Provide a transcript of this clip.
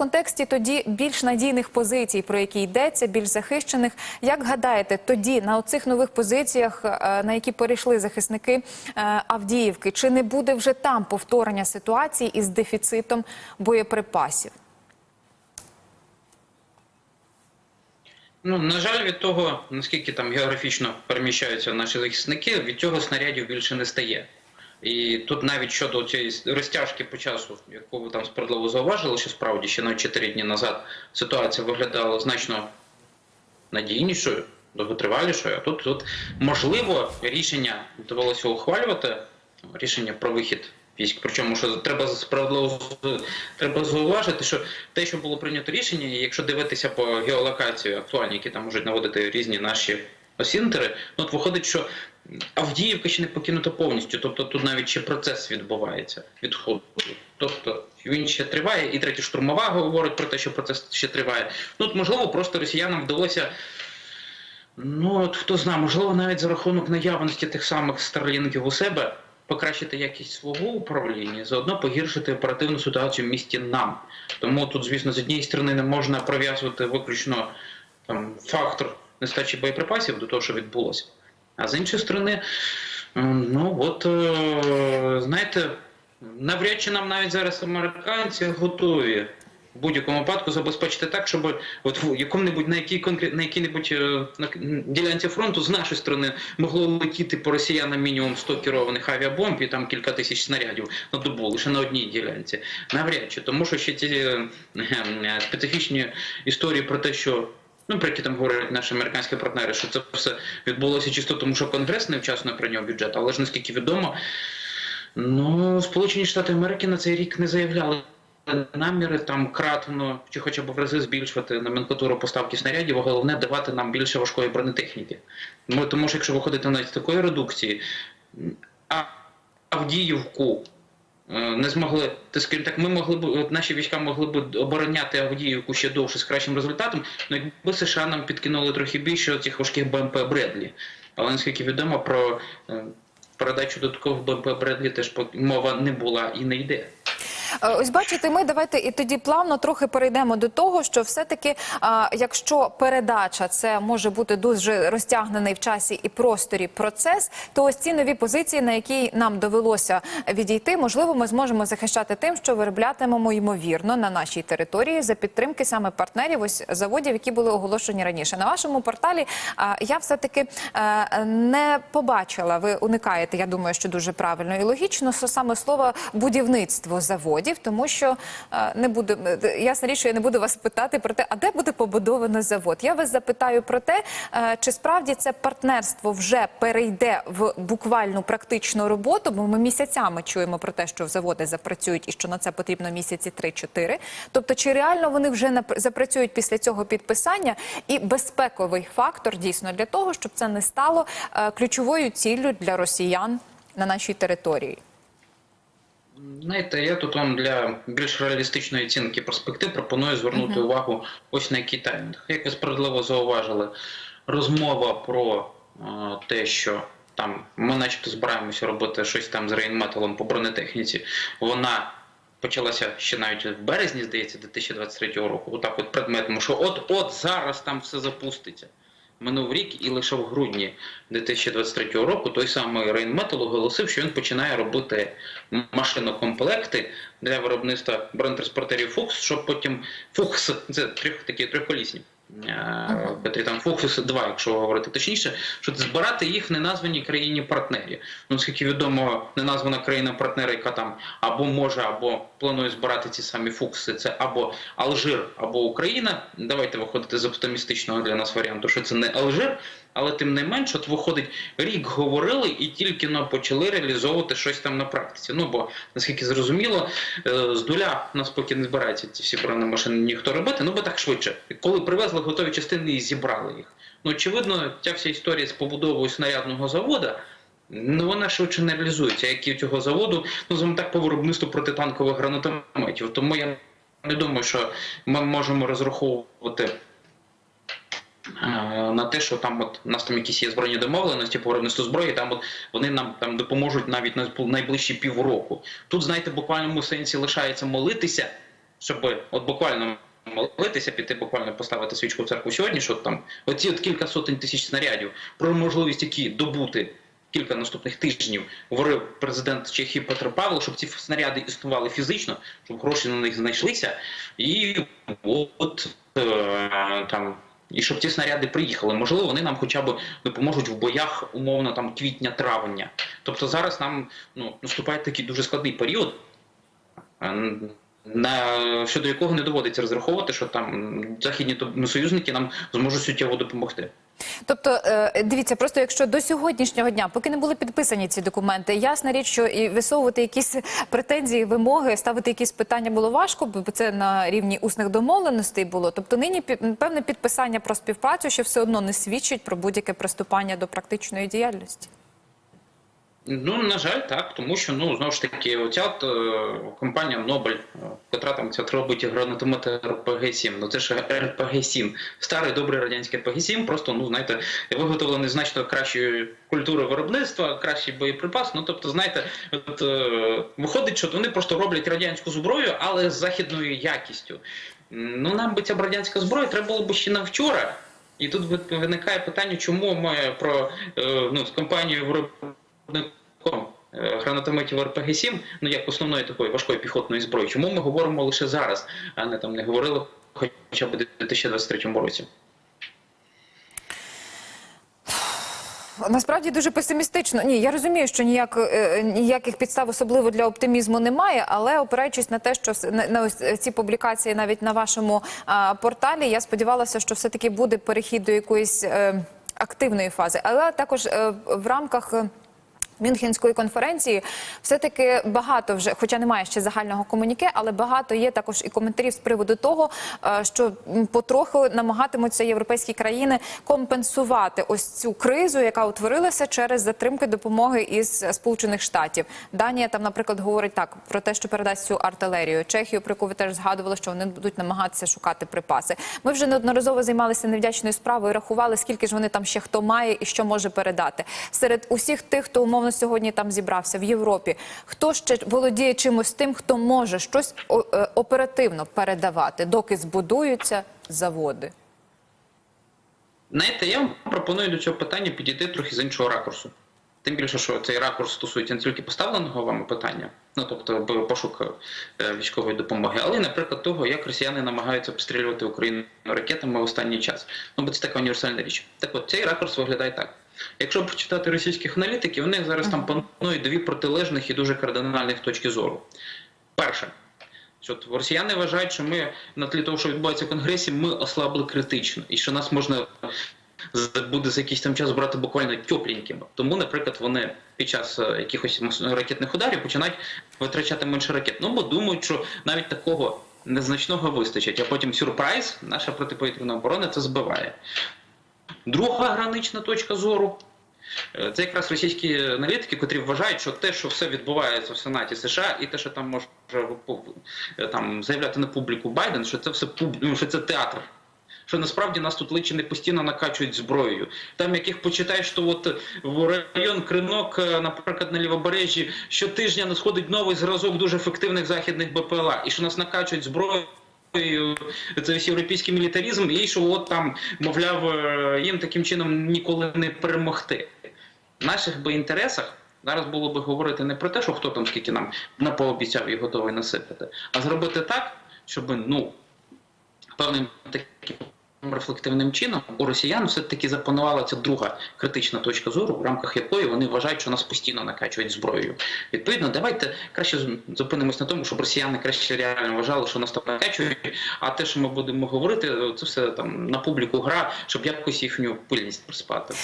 контексті тоді більш надійних позицій, про які йдеться, більш захищених. Як гадаєте, тоді на оцих нових позиціях, е, на які перейшли захисники е, Авдіївки, чи не буде вже там повторення ситуації із дефіцитом боєприпасів? Ну, на жаль, від того, наскільки там географічно переміщаються наші захисники, від цього снарядів більше не стає. І тут навіть щодо цієї розтяжки по часу, яку ви там справедливо зауважили, що справді ще навіть 4 дні назад ситуація виглядала значно надійнішою, довготривалішою. А тут, тут можливо рішення довелося ухвалювати, рішення про вихід військ. Причому що треба справедливо треба зауважити, що те, що було прийнято рішення, якщо дивитися по геолокації актуальні, які там можуть наводити різні наші осінтери, ну от виходить, що Авдіївка ще не покинута повністю, тобто тут навіть ще процес відбувається відходу. Тобто він ще триває, і третя штурмова говорить про те, що процес ще триває. Ну от можливо, просто росіянам вдалося. Ну, от хто знає, можливо, навіть за рахунок наявності тих самих старлінгів у себе покращити якість свого управління, заодно погіршити оперативну ситуацію в місті нам. Тому тут, звісно, з однієї сторони не можна прив'язувати виключно там, фактор нестачі боєприпасів до того, що відбулося. А з іншої сторони, ну от е, знаєте, навряд чи нам навіть зараз американці готові в будь-якому випадку забезпечити так, щоб от в якому-небудь на якій конкрет на якій-небудь е, ділянці фронту з нашої сторони могло летіти по росіянам мінімум 100 керованих авіабомб і там кілька тисяч снарядів на добу лише на одній ділянці. Навряд чи тому, що ще ті е, е, специфічні історії про те, що Ну, про які там говорять наші американські партнери, що це все відбулося чисто тому, що Конгрес невчасно прийняв бюджет, але ж наскільки відомо, ну Сполучені Штати Америки на цей рік не заявляли наміри там кратно чи хоча б в рази збільшувати номенклатуру поставки снарядів, а головне давати нам більше важкої бронетехніки. Тому що якщо виходити навіть з такої редукції, Авдіївку не змогли, то скажімо так, ми могли б наші війська могли б обороняти Авдіївку ще довше з кращим результатом, ну якби США нам підкинули трохи більше цих важких БМП Бредлі. Але наскільки відомо про е, передачу додаткових БМП Бредлі теж мова не була і не йде. Е, Ось бачите, ми давайте і тоді плавно трохи перейдемо до того, що все-таки, якщо передача це може бути дуже розтягнений в часі і просторі процес, то ось ці нові позиції, на які нам довелося відійти, можливо, ми зможемо захищати тим, що вироблятимемо ймовірно на нашій території за підтримки саме партнерів, ось заводів, які були оголошені раніше. На вашому порталі я все-таки е, не побачила. Ви уникаєте, я думаю, що дуже правильно і логічно со- саме слово будівництво заводів, тому що е, не буду е, ясна річ, я не буду вас питати про те, а де буде побудовано завод. Я вас запитаю про те, е, чи справді це партнерство вже перейде в буквальну практичну роботу, бо ми місяцями чуємо про те, що заводи запрацюють і що на це потрібно місяці 3-4. Тобто, чи реально вони вже запрацюють після цього підписання, і безпековий фактор дійсно для того, щоб це не стало е, ключовою ціллю для росіян на нашій території. Знаєте, я тут вам для більш реалістичної оцінки перспектив пропоную звернути увагу ось на який таймінг. Як ви справедливо зауважили, розмова про е, те, що там ми, начебто, збираємося робити щось там з рейнметалом по бронетехніці, вона. Почалася ще навіть в березні, здається, 2023 року. Отак, от предметно, що от от зараз там все запуститься. Минув рік, і лише в грудні 2023 року той самий Рейнметал оголосив, що він починає робити машинокомплекти для виробництва бронетранспортерів Фукс, щоб потім Фукс, це трьох такі трьохколісні. Е, там Фокус 2, якщо говорити точніше, що збирати їх в неназваній країні партнері. Ну, оскільки відомо, неназвана країна партнера, яка там або може, або планує збирати ці самі фукси, це або Алжир, або Україна. Давайте виходити з оптимістичного для нас варіанту, що це не Алжир, але тим не менш, от виходить, рік говорили і тільки но почали реалізовувати щось там на практиці. Ну бо наскільки зрозуміло, е, з нуля нас поки не збирається ці всі бронемашини ніхто робити, ну бо так швидше. Коли привезли готові частини і зібрали їх. Ну очевидно, ця вся історія з побудовою снарядного заводу. Ну, вона швидше не реалізується, як і цього заводу, ну скажімо так, по виробництву протитанкових гранатометів. Тому я не думаю, що ми можемо розраховувати на те, що там от у нас там якісь є збройні домовленості по виробництву зброї, там от вони нам там допоможуть навіть на найближчі півроку. Тут, знаєте, в буквальному сенсі лишається молитися щоб от буквально молитися, піти буквально поставити свічку в церкву сьогодні, що там оці от кілька сотень тисяч снарядів про можливість які добути кілька наступних тижнів говорив президент Чехії Петро Павло, щоб ці снаряди існували фізично, щоб гроші на них знайшлися, і от е, там. І щоб ці снаряди приїхали, можливо, вони нам хоча б допоможуть в боях умовно там квітня-травня. Тобто зараз нам ну, наступає такий дуже складний період, е, на щодо якого не доводиться розраховувати, що там західні союзники нам зможуть суттєво допомогти. Тобто, е, дивіться, просто якщо до сьогоднішнього дня, поки не були підписані ці документи, ясна річ, що і висовувати якісь претензії, вимоги, ставити якісь питання було важко, бо це на рівні усних домовленостей було. Тобто, нині певне підписання про співпрацю, що все одно не свідчить про будь-яке приступання до практичної діяльності. Ну, на жаль, так, тому що ну знову ж таки, оця е, компанія Нобель, е, котра там ця робить гранатомети РПГ-7, ну це ж РПГ-7, старий добрий радянський РПГ-7, просто ну знаєте, виготовлений значно кращої культури виробництва, кращий боєприпас. Ну тобто, знаєте, от, е, виходить, що вони просто роблять радянську зброю, але з західною якістю. Ну нам би ця радянська зброя треба було б ще на вчора. І тут виникає питання, чому ми про е, ну, з компанією е, гранатометів РПГ-7, ну як основної такої важкої піхотної зброї, чому ми говоримо лише зараз, а не там не говорили хоча б у 2023 році? Насправді дуже песимістично. Ні, я розумію, що ніяк, е, ніяких підстав особливо для оптимізму немає, але опираючись на те, що на, ось ці публікації навіть на вашому а, порталі, я сподівалася, що все-таки буде перехід до якоїсь е, активної фази. Але також е, в рамках. Мюнхенської конференції все-таки багато вже, хоча немає ще загального комуніке, але багато є також і коментарів з приводу того, е, що потроху намагатимуться європейські країни компенсувати ось цю кризу, яка утворилася через затримки допомоги із Сполучених Штатів. Данія там, наприклад, говорить так про те, що передасть цю артилерію. Чехію, про яку ви теж згадували, що вони будуть намагатися шукати припаси. Ми вже неодноразово займалися невдячною справою, рахували, скільки ж вони там ще хто має і що може передати. Серед усіх тих, хто умовно сьогодні там зібрався в Європі, хто ще володіє чимось тим, хто може щось е, оперативно передавати, доки збудуються заводи. Знаєте, я вам пропоную до цього питання підійти трохи з іншого ракурсу. Тим більше, що цей ракурс стосується не тільки поставленого вами питання, ну тобто пошук е, військової допомоги, але й, наприклад, того, як росіяни намагаються обстрілювати Україну ракетами в останній час. Ну, бо це така універсальна річ. Так от цей ракурс виглядає так. Якщо почитати російських аналітиків, у них зараз там панують дві протилежних і дуже кардинальних точки зору. Перше, що от росіяни вважають, що ми на тлі того, що відбувається в Конгресі, ми ослабли критично, і що нас можна буде за якийсь там час брати буквально тепленькими. Тому, наприклад, вони під час е, якихось ракетних ударів починають витрачати менше ракет. Ну бо думають, що навіть такого незначного вистачить, а потім сюрприз, наша протиповітряна оборона це збиває. Друга гранична точка зору. е, Це якраз російські аналітики, котрі вважають, що те, що все відбувається в Сенаті США, і те, що там може е, там заявляти на публіку Байден, що це все ну, що це театр. Що насправді нас тут личі не постійно накачують зброєю. Там яких почитаєш, що от в район Кринок, е, наприклад, на лівобережжі, щотижня надходить новий зразок дуже ефективних західних БПЛА, і що нас накачують зброєю. Це весь європейський мілітаризм, і що от там, мовляв, е, їм таким чином ніколи не перемогти. В наших би інтересах зараз було би говорити не про те, що хто там скільки нам пообіцяв і готовий насипати, а зробити так, щоб ну певним таким рефлективним чином у росіян все-таки запанувала ця друга критична точка зору, в рамках якої вони вважають, що нас постійно накачують зброєю. Відповідно, давайте краще зупинимось на тому, щоб росіяни краще реально вважали, що нас там накачують, а те, що ми будемо говорити, це все там на публіку гра, щоб якось їхню пильність приспати.